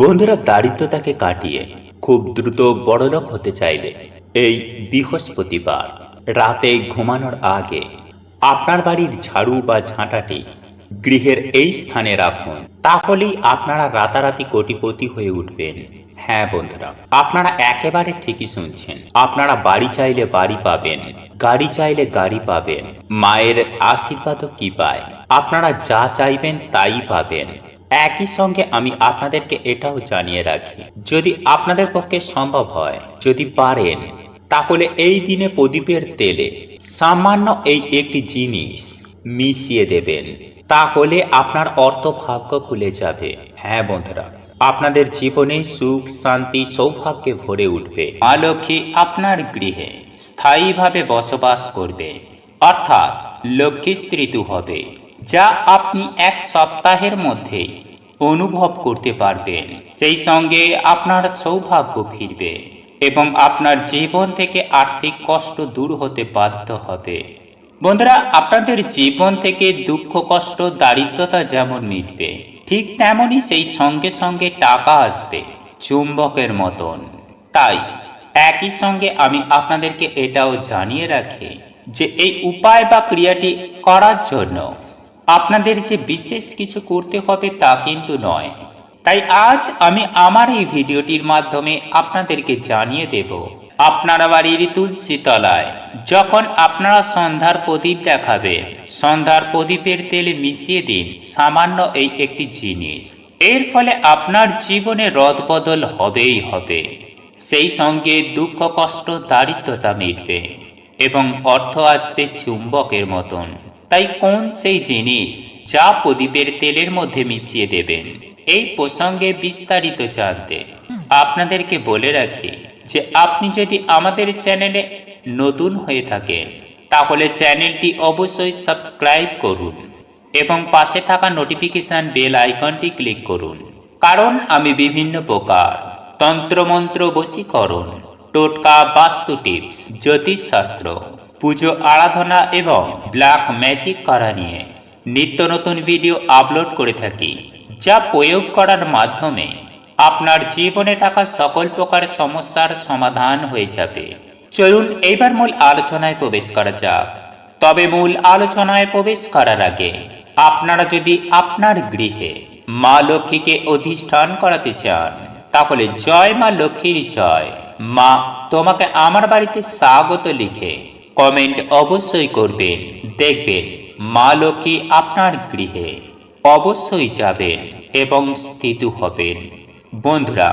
বন্ধুরা দারিদ্রতাকে কাটিয়ে খুব দ্রুত বড়লোক হতে চাইলে এই বৃহস্পতিবার রাতে ঘুমানোর আগে আপনার বাড়ির ঝাড়ু বা ঝাঁটাটি গৃহের এই স্থানে রাখুন। তাহলেই আপনারা রাতারাতি কোটিপতি হয়ে উঠবেন। হ্যাঁ বন্ধুরা, আপনারা একেবারে ঠিকই শুনছেন। আপনারা বাড়ি চাইলে বাড়ি পাবেন, গাড়ি চাইলে গাড়ি পাবেন, মায়ের আশীর্বাদও কি পায়? আপনারা যা চাইবেন তাই পাবেন। একই সঙ্গে আমি আপনাদেরকে এটাও জানিয়ে রাখি, যদি আপনাদের পক্ষে সম্ভব হয়, যদি পারেন, তাহলে এই দিনে প্রদীপের তেলে সামান্য এই একটি জিনিস মিশিয়ে দেবেন, তাহলে আপনার অর্থ ভাগ্য খুলে যাবে। হ্যাঁ বন্ধুরা, আপনাদের জীবনে সুখ, শান্তি, সৌভাগ্যে ভরে উঠবে। লক্ষ্মী আপনার গৃহে স্থায়ীভাবে বসবাস করবে, অর্থাৎ লক্ষ্মী স্ত্রীতু হবে। যা আপনি এক সপ্তাহের মধ্যে অনুভব করতে পারবেন। সেই সঙ্গে আপনার সৌভাগ্য ফিরবে এবং আপনার জীবন থেকে আর্থিক কষ্ট দূর হতে বাধ্য হবে। বন্ধুরা, আপনাদের জীবন থেকে দুঃখ, কষ্ট, দারিদ্রতা যেমন মিটবে, ঠিক তেমনই সেই সঙ্গে সঙ্গে টাকা আসবে, চুম্বকের মতন। তাই একই সঙ্গে আমি আপনাদেরকে এটাও জানিয়ে রাখি যে এই উপায় বা ক্রিয়াটি করার জন্য আপনাদের যে বিশেষ কিছু করতে হবে তা কিন্তু নয়। তাই আজ আমি আমার এই ভিডিওটির মাধ্যমে আপনাদেরকে জানিয়ে দেব, আপনারা বাড়ির তুলসী তলায় যখন আপনারা সন্ধ্যার প্রদীপ দেখাবেন সন্ধ্যার প্রদীপের তেলে মিশিয়ে দিন সামান্য এই একটি জিনিস। এর ফলে আপনার জীবনে রদবদল হবেই হবে। সেই সঙ্গে দুঃখ, কষ্ট, দারিদ্রতা মিটবে এবং অর্থ আসবে চুম্বকের মতন। তাই কোন সেই জিনিস যা প্রদীপের তেলের মধ্যে মিশিয়ে দেবেন? এই প্রসঙ্গে বিস্তারিত জানতে আপনাদেরকে বলে রাখি যে আপনি যদি আমাদের চ্যানেলে নতুন হয়ে থাকেন, তাহলে চ্যানেলটি অবশ্যই সাবস্ক্রাইব করুন এবং পাশে থাকা নোটিফিকেশন বেল আইকনটি ক্লিক করুন। কারণ আমি বিভিন্ন প্রকার তন্ত্রমন্ত্র বশীকরণ, টোটকা বাস্তু টিপস, জ্যোতিষশাস্ত্র পুজো, আরাধনা এবং ব্ল্যাক ম্যাজিক করা নিয়ে নিত্য নতুন ভিডিও আপলোড করে থাকি, যা প্রয়োগ করার মাধ্যমে আপনার জীবনে থাকা সকল প্রকার সমস্যার সমাধান হয়ে যাবে। চলুন এইবার মূল আলোচনায় প্রবেশ করা যাক। তবে মূল আলোচনায় প্রবেশ করার আগে আপনারা যদি আপনার গৃহে মা লক্ষ্মীকে অধিষ্ঠান করাতে চান, তাহলে জয় মা লক্ষ্মীর জয়। মা, তোমাকে আমার বাড়িতে স্বাগত লিখে কমেন্ট অবশ্যই করবেন। দেখবেন মা লক্ষ্মী আপনার গৃহে। অবশ্যই যাবেন এবং স্থিত হবেন। বন্ধুরা,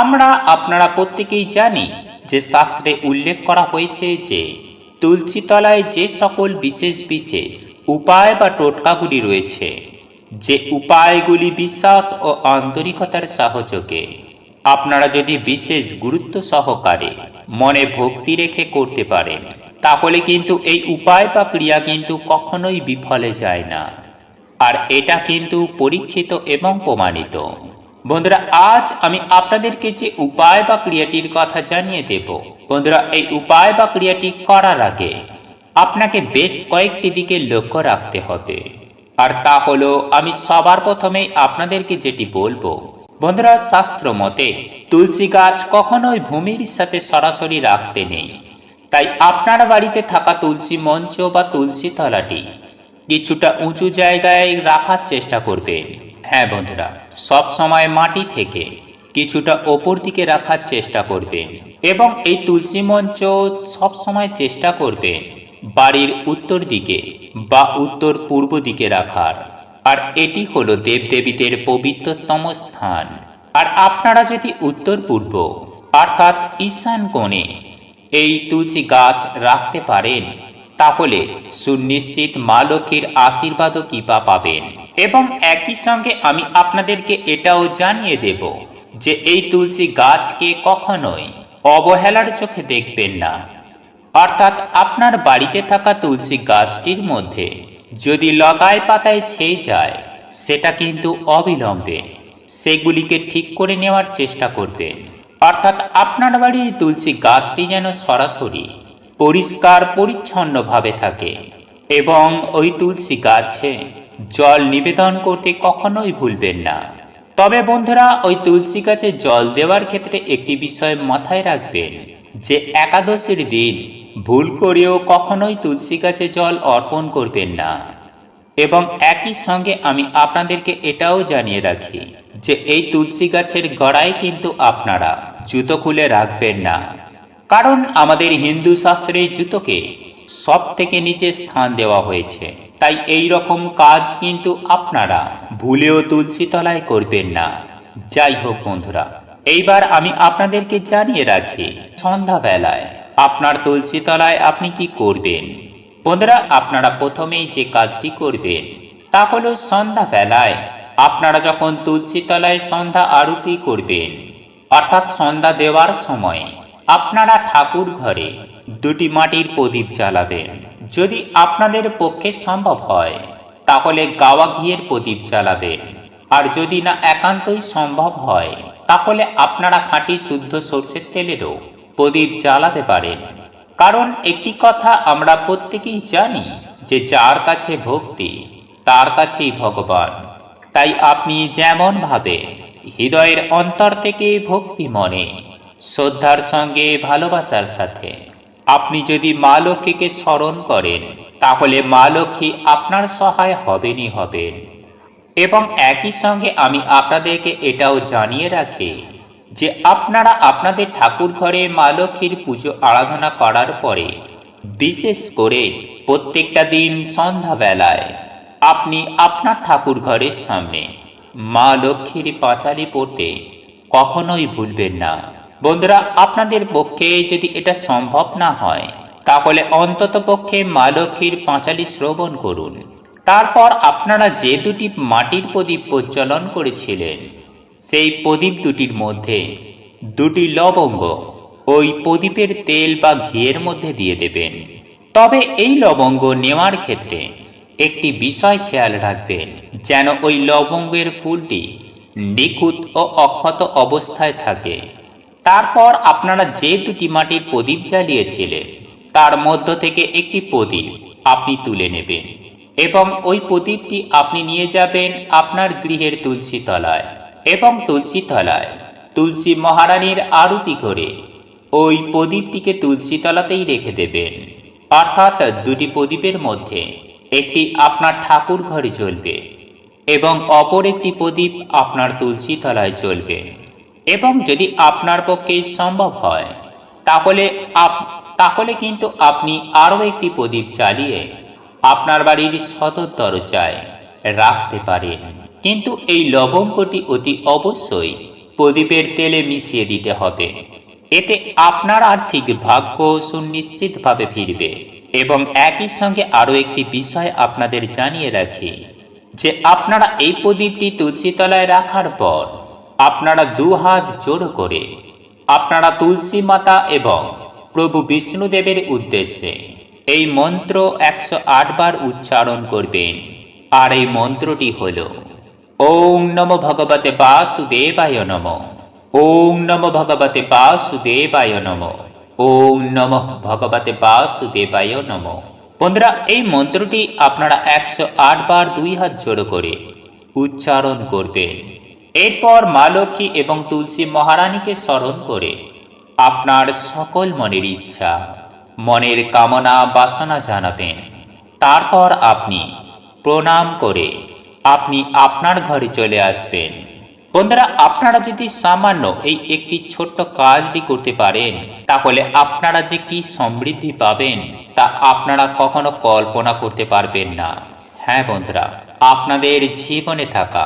আমরা আপনারা প্রত্যেকেই জানি যে শাস্ত্রে উল্লেখ করা হয়েছে যে তুলসী তলায় যে সকল বিশেষ বিশেষ উপায় বা টোটকাগুলি রয়েছে, যে উপায়গুলি বিশ্বাস ও আন্তরিকতার সহযোগে আপনারা যদি বিশেষ গুরুত্ব সহকারে মনে ভক্তি রেখে করতে পারেন তাহলে কিন্তু এই উপায় বা ক্রিয়া কিন্তু কখনোই বিফলে যায় না। আর এটা কিন্তু পরীক্ষিত এবং প্রমাণিত। বন্ধুরা, আজ আমি আপনাদেরকে যে উপায় বা ক্রিয়াটির কথা জানিয়ে দেব, বন্ধুরা, এই উপায় বা ক্রিয়াটি করার আগে আপনাকে বেশ কয়েকটি দিকে লক্ষ্য রাখতে হবে। আর তা হলো, আমি সবার প্রথমেই আপনাদেরকে যেটি বলব, বন্ধুরা, শাস্ত্র মতে, তুলসী গাছ কখনোই ভূমির সাথে সরাসরি রাখতে নেই। তাই আপনার বাড়িতে থাকা তুলসী মঞ্চ বা তুলসী তলাটি কিছুটা উঁচু জায়গায় রাখার চেষ্টা করবেন। হ্যাঁ বন্ধুরা, সব সময় মাটি থেকে কিছুটা ওপর দিকে রাখার চেষ্টা করবেন এবং এই তুলসী মঞ্চ সব সময় চেষ্টা করবেন বাড়ির উত্তর দিকে বা উত্তর পূর্ব দিকে রাখার। আর এটি হলো দেবদেবীদের পবিত্রতম স্থান। আর আপনারা যদি উত্তর পূর্ব অর্থাৎ ঈশান কোণে এই তুলসী গাছ রাখতে পারেন, তাহলে সুনিশ্চিত মা লক্ষ্মীর আশীর্বাদও কৃপা পাবেন। এবং একই সঙ্গে আমি আপনাদেরকে এটাও জানিয়ে দেব যে এই তুলসী গাছকে কখনোই অবহেলার চোখে দেখবেন না। অর্থাৎ আপনার বাড়িতে থাকা তুলসী গাছটির মধ্যে যদি লগায় পাতায় ছেয়ে যায়, সেটা কিন্তু অবিলম্বে সেগুলিকে ঠিক করে নেওয়ার চেষ্টা করবেন। অর্থাৎ আপনার বাড়ির তুলসী গাছটি যেন সরাসরি পরিষ্কার পরিচ্ছন্নভাবে থাকে এবং ওই তুলসী গাছে জল নিবেদন করতে কখনোই ভুলবেন না। তবে বন্ধুরা, ওই তুলসী গাছে জল দেওয়ার ক্ষেত্রে একটি বিষয় মাথায় রাখবেন যে একাদশীর দিন ভুল করেও কখনোই তুলসী গাছে জল অর্পণ করবেন না। এবং একই সঙ্গে আমি আপনাদেরকে এটাও জানিয়ে রাখি যে এই তুলসী গাছের গড়ায় কিন্তু আপনারা জুতো খুলে রাখবেন না। কারণ আমাদের হিন্দু শাস্ত্রে জুতোকে সব থেকে নিচে স্থান দেওয়া হয়েছে। তাই এই রকম কাজ কিন্তু আপনারা ভুলেও তুলসী তলায় করবেন না। যাই হোক বন্ধুরা, এইবার আমি আপনাদেরকে জানিয়ে রাখি, সন্ধ্যাবেলায় আপনার তুলসী তলায় আপনি কি করবেন? বন্ধুরা, আপনারা প্রথমেই যে কাজটি করবেন, তা হলো সন্ধ্যাবেলায় আপনারা যখন তুলসী তলায় সন্ধ্যা আরতি করবেন, অর্থাৎ সন্ধ্যা দেওয়ার সময় আপনারা ঠাকুর ঘরে দুটি মাটির প্রদীপ জ্বালাবেন। যদি আপনাদের পক্ষে সম্ভব হয়, তাহলে গাওয়া ঘিয়ের প্রদীপ জ্বালাবেন। আর যদি না একান্তই সম্ভব হয়, তাহলে আপনারা খাঁটি শুদ্ধ সর্ষের তেলেরও প্রদীপ জ্বালাতে পারেন। কারণ একটি কথা আমরা প্রত্যেকেই জানি যে যার কাছে ভক্তি, তার কাছেই ভগবান। তাই আপনি যেমন ভাবে হৃদয়ের অন্তর থেকে ভক্তি মনে, শ্রদ্ধার সঙ্গে ভালোবাসার সাথে, আপনি যদি মা লক্ষ্মীকে স্মরণ করেন, তাহলে মা লক্ষ্মী আপনার সহায় হবেনই হবেন। এবং একই সঙ্গে আমি আপনাদেরকে এটাও জানিয়ে রাখি যে আপনারা আপনাদের ঠাকুর ঘরে মা লক্ষ্মীর পুজো আরাধনা করার পরে, বিশেষ করে প্রত্যেকটা দিন সন্ধ্যাবেলায়, আপনি আপনার ঠাকুর ঘরের সামনে মা লক্ষ্মীর পাঁচালি পড়তে কখনোই ভুলবেন না। বন্ধুরা, আপনাদের পক্ষে যদি এটা সম্ভব না হয়, তাহলে অন্তত পক্ষে মা লক্ষ্মীর পাঁচালি শ্রবণ করুন। তারপর আপনারা যে দুটি মাটির প্রদীপ প্রজ্বলন করেছিলেন সেই প্রদীপ দুটির মধ্যে দুটি লবঙ্গ ওই প্রদীপের তেল বা ঘিয়ের মধ্যে দিয়ে দেবেন। তবে এই লবঙ্গ নেওয়ার ক্ষেত্রে একটি বিষয় খেয়াল রাখবেন, যেন ওই লবঙ্গের ফুলটি নিখুঁত ও অক্ষত অবস্থায় থাকে। তারপর আপনারা যে দুটি মাটির প্রদীপ জ্বালিয়েছিলেন, তার মধ্য থেকে একটি প্রদীপ আপনি তুলে নেবেন এবং ওই প্রদীপটি আপনি নিয়ে যাবেন আপনার গৃহের তুলসী তলায়। এবং তুলসী তলায় তুলসী মহারানীর আরতি করে ওই প্রদীপটিকে তুলসী তলাতেই রেখে দেবেন। অর্থাৎ দুটি প্রদীপের মধ্যে একটি আপনার ঠাকুর ঘরে জ্বলবে এবং অপর একটি প্রদীপ আপনার তুলসী তলায় জ্বলবে। এবং যদি আপনার পক্ষে সম্ভব হয়, তাহলে আপ- তাহলে কিন্তু আপনি আরও একটি প্রদীপ চালিয়ে আপনার বাড়ির সদর দরজায় রাখতে পারেন। কিন্তু এই লবঙ্গটি অতি অবশ্যই। প্রদীপের তেলে মিশিয়ে দিতে হবে। এতে আপনার আর্থিক ভাগ্য সুনিশ্চিতভাবে ফিরবে এবং একই সঙ্গে আরও একটি বিষয় আপনাদের জানিয়ে রাখি যে আপনারা এই প্রদীপটি তুলসী তলায় রাখার পর আপনারা দু হাত জোড় করে আপনারা তুলসী মাতা এবং প্রভু বিষ্ণুদেবের উদ্দেশ্যে এই মন্ত্র একশো আট বার উচ্চারণ করবেন। আর এই মন্ত্রটি হল ওং নম ভগবতে বাসুদেবায় নম। ওং নম ভগবতে বাসুদেবায় নম। ওং নম ভগবতে বাসুদেবায় নম। বন্ধুরা, এই মন্ত্রটি আপনারা একশো আট বার দুই হাত জোড় করে উচ্চারণ করবেন। এরপর মা লক্ষ্মী এবং তুলসী মহারানীকে স্মরণ করে আপনার সকল মনের ইচ্ছা, মনের কামনা বাসনা জানাবেন। তারপর আপনি প্রণাম করে আপনি আপনার ঘরে চলে আসবেন। বন্ধুরা, আপনারা যদি সামান্য এই একটি ছোট্ট কাজটি করতে পারেন, তাহলে আপনারা যে কি সমৃদ্ধি পাবেন, তা আপনারা কখনো কল্পনা করতে পারবেন না। হ্যাঁ বন্ধুরা, আপনাদের জীবনে থাকা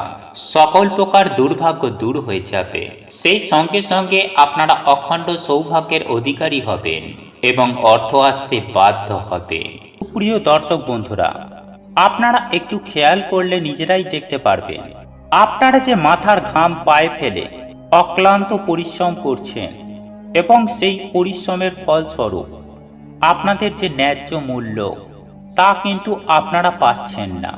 সকল প্রকার দুর্ভাগ্য দূর হয়ে যাবে। সেই সঙ্গে সঙ্গে আপনারা অখণ্ড সৌভাগ্যের অধিকারী হবেন এবং অর্থ আসতে বাধ্য হবে প্রিয় দর্শক বন্ধুরা আপনারা একটু খেয়াল করলে নিজেরাই দেখতে পারবেন। আপনারা যে মাথার ঘাম পায়ে ফেলে অক্লান্ত পরিশ্রম করছেন এবং সেই পরিশ্রমের ফলস্বরূপ আপনাদের যে ন্যায্য মূল্য, তা কিন্তু আপনারা পাচ্ছেন না।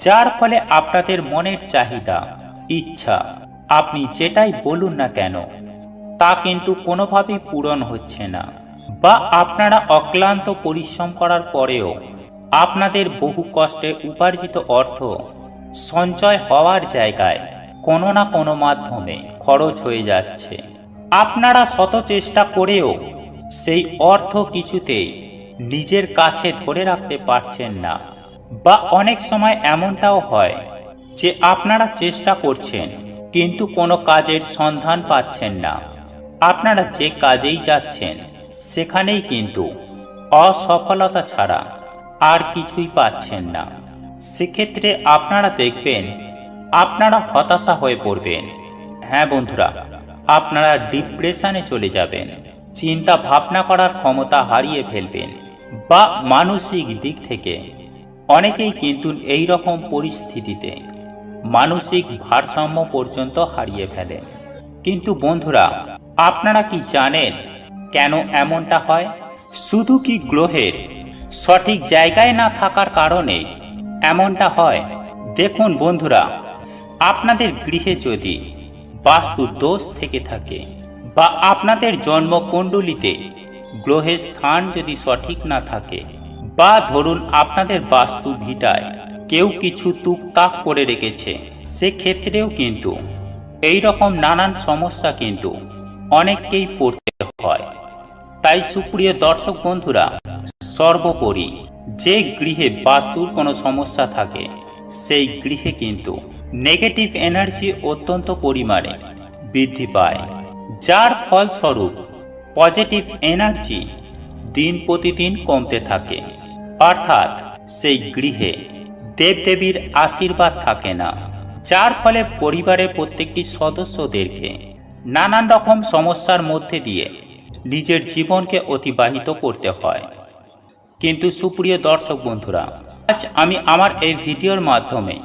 যার ফলে আপনাদের মনের চাহিদা, ইচ্ছা, আপনি যেটাই বলুন না কেন, তা কিন্তু কোনোভাবেই পূরণ হচ্ছে না। বা আপনারা অক্লান্ত পরিশ্রম করার পরেও আপনাদের বহু কষ্টে উপার্জিত অর্থ সঞ্চয় হওয়ার জায়গায় কোনো না কোনো মাধ্যমে খরচ হয়ে যাচ্ছে। আপনারা শত চেষ্টা করেও সেই অর্থ কিছুতেই নিজের কাছে ধরে রাখতে পারছেন না। বা অনেক সময় এমনটাও হয় যে আপনারা চেষ্টা করছেন কিন্তু কোনো কাজের সন্ধান পাচ্ছেন না। আপনারা যে কাজেই যাচ্ছেন সেখানেই কিন্তু অসফলতা ছাড়া আর কিছুই পাচ্ছেন না। সেক্ষেত্রে আপনারা দেখবেন, আপনারা হতাশা হয়ে পড়বেন। হ্যাঁ বন্ধুরা, আপনারা ডিপ্রেশনে চলে যাবেন। চিন্তা ভাবনা করার ক্ষমতা হারিয়ে ফেলবেন। বা মানসিক দিক থেকে অনেকেই কিন্তু এই রকম পরিস্থিতিতে মানসিক ভারসাম্য পর্যন্ত হারিয়ে ফেলেন। কিন্তু বন্ধুরা, আপনারা কি জানেন কেন এমনটা হয়? শুধু কি গ্রহের সঠিক জায়গায় না থাকার কারণে এমনটা হয়। দেখুন বন্ধুরা, আপনাদের গৃহে যদি বাস্তু দোষ থেকে থাকে বা আপনাদের জন্মকুণ্ডলিতে গ্রহের স্থান যদি সঠিক না থাকে বা ধরুন আপনাদের বাস্তু ভিটায় কেউ কিছু তুকতাক করে রেখেছে, সেক্ষেত্রেও কিন্তু এই রকম নানান সমস্যা কিন্তু অনেককেই পড়তে হয়। তাই সুপ্রিয় দর্শক বন্ধুরা, সর্বোপরি যে গৃহে বাস্তুর কোনো সমস্যা থাকে, সেই গৃহে কিন্তু নেগেটিভ এনার্জি অত্যন্ত পরিমাণে বৃদ্ধি পায়। যার ফলস্বরূপ পজিটিভ এনার্জি দিন প্রতিদিন কমতে থাকে। অর্থাৎ সেই গৃহে দেবদেবীর আশীর্বাদ থাকে না। যার ফলে পরিবারের প্রত্যেকটি সদস্যদেরকে নানান রকম সমস্যার মধ্যে দিয়ে নিজের জীবনকে অতিবাহিত করতে হয়। কিন্তু সুপ্রিয় দর্শক বন্ধুরা, আজ আমি আমার এই ভিডিওর মাধ্যমে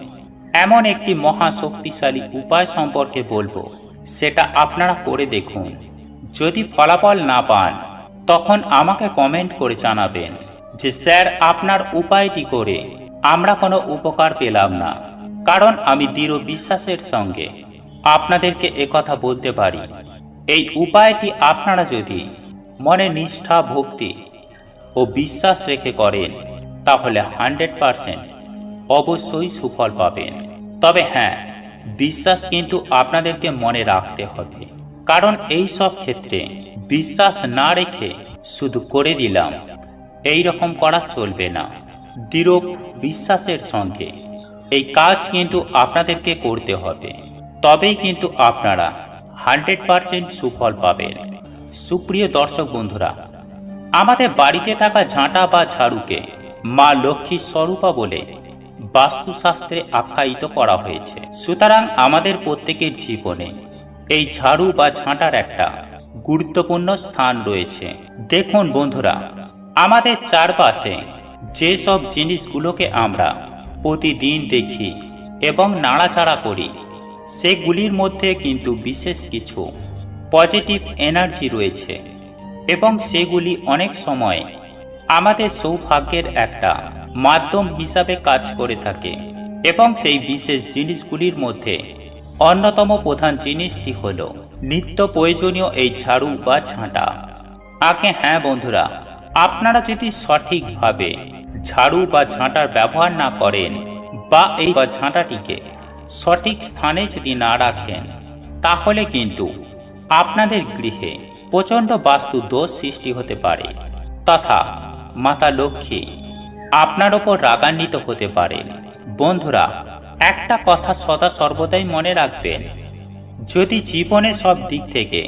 এমন একটি মহা শক্তিশালী উপায় সম্পর্কে বলব, সেটা আপনারা করে দেখুন। যদি ফলাফল না পান, তখন আমাকে কমেন্ট করে জানাবেন যে, স্যার, আপনার উপায়টি করে আমরা কোনো উপকার পেলাম না। কারণ আমি দৃঢ় বিশ্বাসের সঙ্গে আপনাদেরকে একথা বলতে পারি। এই উপায়টি আপনারা যদি মনে নিষ্ঠা, ভক্তি ও বিশ্বাস রেখে করেন, তাহলে হান্ড্রেড পারসেন্ট অবশ্যই সুফল পাবেন। তবে হ্যাঁ বিশ্বাস কিন্তু আপনাদেরকে মনে রাখতে হবে। কারণ এই সব ক্ষেত্রে বিশ্বাস না রেখে শুধু করে দিলাম, এই রকম করা চলবে না। দৃঢ় বিশ্বাসের সঙ্গে এই কাজ কিন্তু আপনাদেরকে করতে হবে। তবেই কিন্তু আপনারা হান্ড্রেড পারসেন্ট সুফল পাবেন সুপ্রিয় দর্শক বন্ধুরা, আমাদের বাড়িতে থাকা ঝাঁটা বা ঝাড়ুকে মা লক্ষ্মীর স্বরূপা বলে বাস্তুশাস্ত্রে আখ্যায়িত করা হয়েছে। সুতরাং আমাদের প্রত্যেকের জীবনে এই ঝাড়ু বা ঝাঁটার একটা গুরুত্বপূর্ণ স্থান রয়েছে। দেখুন বন্ধুরা, আমাদের চারপাশে যেসব জিনিসগুলোকে আমরা প্রতিদিন দেখি এবং নাড়াচাড়া করি সেগুলির মধ্যে কিন্তু বিশেষ কিছু পজিটিভ এনার্জি রয়েছে এবং সেগুলি অনেক সময় আমাদের সৌভাগ্যের একটা মাধ্যম হিসাবে কাজ করে থাকে এবং সেই বিশেষ জিনিসগুলির মধ্যে অন্যতম প্রধান জিনিসটি হল নিত্য প্রয়োজনীয় এই ঝাড়ু বা ঝাঁটা আগে হ্যাঁ বন্ধুরা, আপনারা যদি সঠিকভাবে ঝাড়ু বা ঝাঁটার ব্যবহার না করেন বা এই বা ঝাঁটাটিকে সঠিক স্থানে যদি না রাখেন, তাহলে কিন্তু আপনাদের গৃহে প্রচণ্ড বাস্তু দোষ সৃষ্টি হতে পারে। তথা মাতা লক্ষ্মী আপনার ওপর রাগান্বিত হতে পারেন। বন্ধুরা, একটা কথা সদা সর্বদাই মনে রাখবেন, যদি জীবনে সব দিক থেকে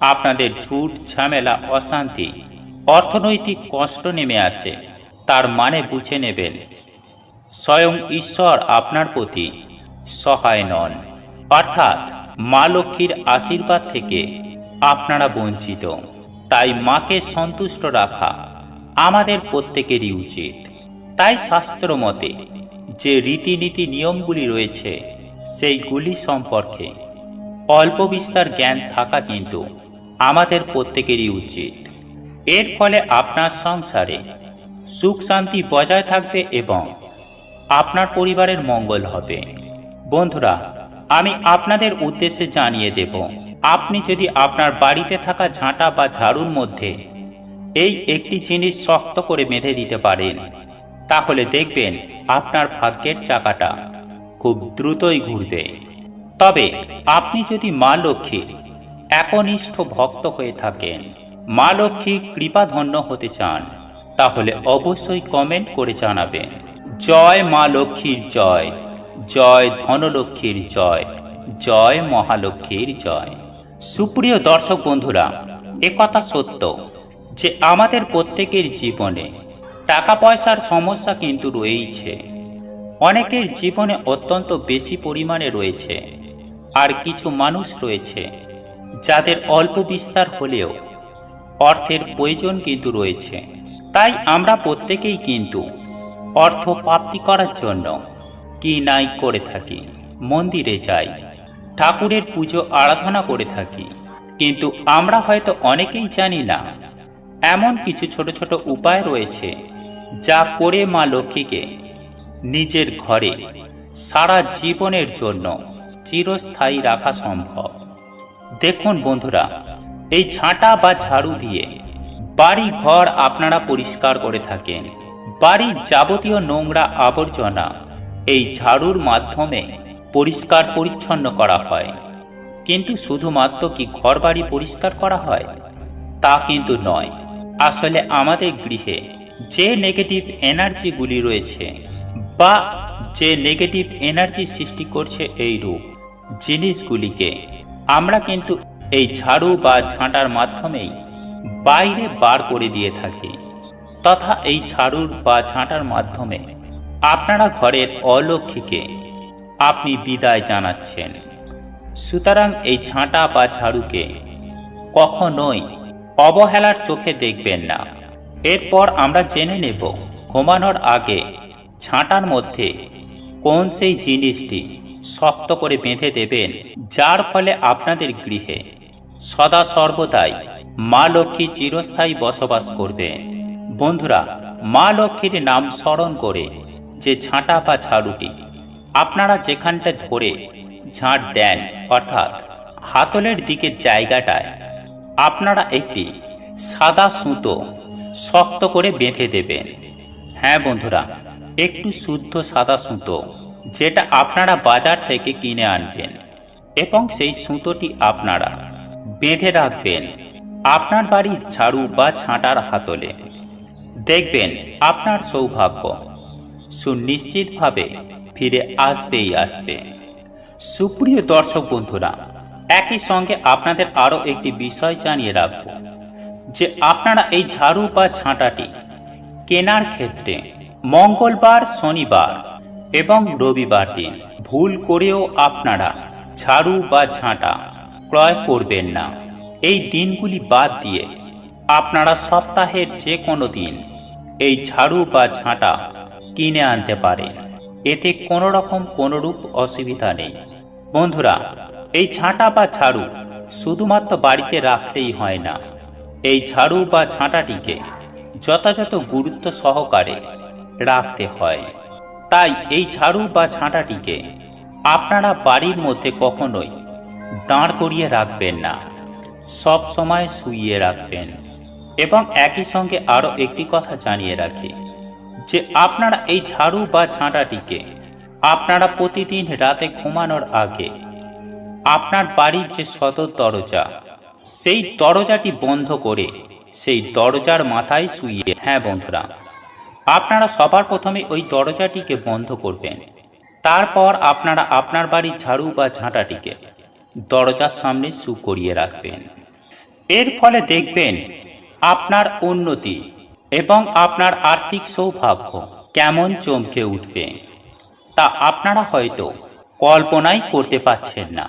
আপনাদের ঝুট, ঝামেলা, অশান্তি, অর্থনৈতিক কষ্ট নেমে আসে, তার মানে বুঝে নেবেন, স্বয়ং ঈশ্বর আপনার প্রতি সহায় নন। অর্থাৎ মা লক্ষ্মীর আশীর্বাদ থেকে আপনারা বঞ্চিত। তাই মাকে সন্তুষ্ট রাখা আমাদের প্রত্যেকেরই উচিত। তাই শাস্ত্র মতে যে রীতিনীতি নিয়মগুলি রয়েছে, সেইগুলি সম্পর্কে অল্প বিস্তার জ্ঞান থাকা কিন্তু আমাদের প্রত্যেকেরই উচিত। এর ফলে আপনার সংসারে সুখ শান্তি বজায় থাকবে এবং আপনার পরিবারের মঙ্গল হবে। বন্ধুরা, আমি আপনাদের উদ্দেশ্যে জানিয়ে দেব, আপনি যদি আপনার বাড়িতে থাকা ঝাঁটা বা ঝাড়ুর মধ্যে এই একটি জিনিস শক্ত করে বেঁধে দিতে পারেন, তাহলে দেখবেন আপনার ভাগ্যের চাকাটা খুব দ্রুতই ঘুরবে। তবে আপনি যদি মা লক্ষ্মীর একনিষ্ঠ ভক্ত হয়ে থাকেন, মা লক্ষ্মীর কৃপাধন্য হতে চান, তাহলে অবশ্যই কমেন্ট করে জানাবেন। জয় মা লক্ষ্মীর জয়। জয় ধনলক্ষ্মীর জয় জয় মহালক্ষ্মীর জয়। সুপ্রিয় দর্শক বন্ধুরা একথা সত্য যে আমাদের প্রত্যেকের জীবনে টাকা পয়সার সমস্যা কিন্তু রয়েইছে। অনেকের জীবনে অত্যন্ত বেশি পরিমাণে রয়েছে আর কিছু মানুষ রয়েছে যাদের অল্প বিস্তার হলেও অর্থের প্রয়োজন কিন্তু রয়েছে। তাই আমরা প্রত্যেকেই কিন্তু অর্থ প্রাপ্তি করার জন্য কি নাই করে থাকি। মন্দিরে যাই, ঠাকুরের পুজো আরাধনা করে থাকি। কিন্তু আমরা হয়তো অনেকেই জানি না, এমন কিছু ছোট ছোট উপায় রয়েছে যা করে মা লক্ষ্মীকে নিজের ঘরে সারা জীবনের জন্য চিরস্থায়ী রাখা সম্ভব। দেখুন বন্ধুরা, এই ঝাঁটা বা ঝাড়ু দিয়ে বাড়ি ঘর আপনারা পরিষ্কার করে থাকেন। বাড়ির যাবতীয় নোংরা আবর্জনা এই ঝাড়ুর মাধ্যমে পরিষ্কার পরিচ্ছন্ন করা হয়। কিন্তু শুধুমাত্র কি ঘর বাড়ি পরিষ্কার করা হয়? তা কিন্তু নয়। আসলে আমাদের গৃহে যে নেগেটিভ এনার্জিগুলি রয়েছে বা যে নেগেটিভ এনার্জি সৃষ্টি করছে এই রূপ, জিনিসগুলিকে আমরা কিন্তু এই ঝাড়ু বা ঝাঁটার মাধ্যমেই বাইরে বার করে দিয়ে থাকি। তথা এই ঝাড়ুর বা ঝাঁটার মাধ্যমে আপনারা ঘরের অলক্ষীকে আপনি বিদায় জানাচ্ছেন। সুতরাং এই ছাঁটা বা ঝাড়ুকে কখনোই অবহেলার চোখে দেখবেন না। এরপর আমরা জেনে নেব ঘুমানোর আগে ছাঁটার মধ্যে কোন সেই জিনিসটি শক্ত করে বেঁধে দেবেন, যার ফলে আপনাদের গৃহে সদা সর্বদাই মা লক্ষ্মী চিরস্থায়ী বসবাস করবে বন্ধুরা, মা লক্ষ্মীর নাম স্মরণ করে যে ঝাঁটা বা ঝাড়ুটি আপনারা যেখানটা ধরে ঝাঁট দেন, অর্থাৎ হাতলের দিকে জায়গাটায় আপনারা একটি সাদা সুতো শক্ত করে বেঁধে দেবেন। হ্যাঁ বন্ধুরা, একটু শুদ্ধ সাদা সুতো যেটা আপনারা বাজার থেকে কিনে আনবেন এবং সেই সুতোটি আপনারা বেঁধে রাখবেন আপনার বাড়ির ঝাড়ু বা ছাঁটার হাতলে। দেখবেন আপনার সৌভাগ্য। সুনিশ্চিতভাবে ফিরে আসবেই আসবে। সুপ্রিয় দর্শক বন্ধুরা, একই সঙ্গে আপনাদের আরও একটি বিষয় জানিয়ে রাখব, যে আপনারা এই ঝাড়ু বা ছাঁটাটি কেনার ক্ষেত্রে মঙ্গলবার, শনিবার এবং রবিবার দিন ভুল করেও আপনারা ঝাড়ু বা ঝাঁটা ক্রয় করবেন না। এই দিনগুলি বাদ দিয়ে আপনারা সপ্তাহের যে কোনো দিন এই ঝাড়ু বা ঝাঁটা কিনে আনতে পারে। এতে কোনো রকম কোনোরূপ অসুবিধা নেই। বন্ধুরা, এই ঝাঁটা বা ঝাড়ু শুধুমাত্র বাড়িতে রাখতেই হয় না। এই ঝাড়ু বা ঝাঁটাটিকে যথাযথ গুরুত্ব সহকারে রাখতে হয়। তাই এই ঝাড়ু বা ঝাঁটাটিকে আপনারা বাড়ির মধ্যে কখনোই দাঁড় করিয়ে রাখবেন না। সব সময় শুইয়ে রাখবেন। এবং একই সঙ্গে আরও একটি কথা জানিয়ে রাখি। যে আপনারা এই ঝাড়ু বা ঝাঁটাটিকে আপনারা প্রতিদিন রাতে ঘুমানোর আগে আপনার বাড়ির যে সদর দরজা, সেই দরজাটি বন্ধ করে সেই দরজার মাথায় শুইয়ে হ্যাঁ বন্ধুরা, আপনারা সবার প্রথমে ওই দরজাটিকে বন্ধ করবেন। তারপর আপনারা আপনার বাড়ির ঝাড়ু বা ঝাঁটাটিকে দরজার সামনে সু করিয়ে রাখবেন। এর ফলে দেখবেন আপনার উন্নতি এবং আপনার আর্থিক সৌভাগ্য কেমন চমকে উঠবে তা আপনারা হয়তো কল্পনাই করতে পারছেন না।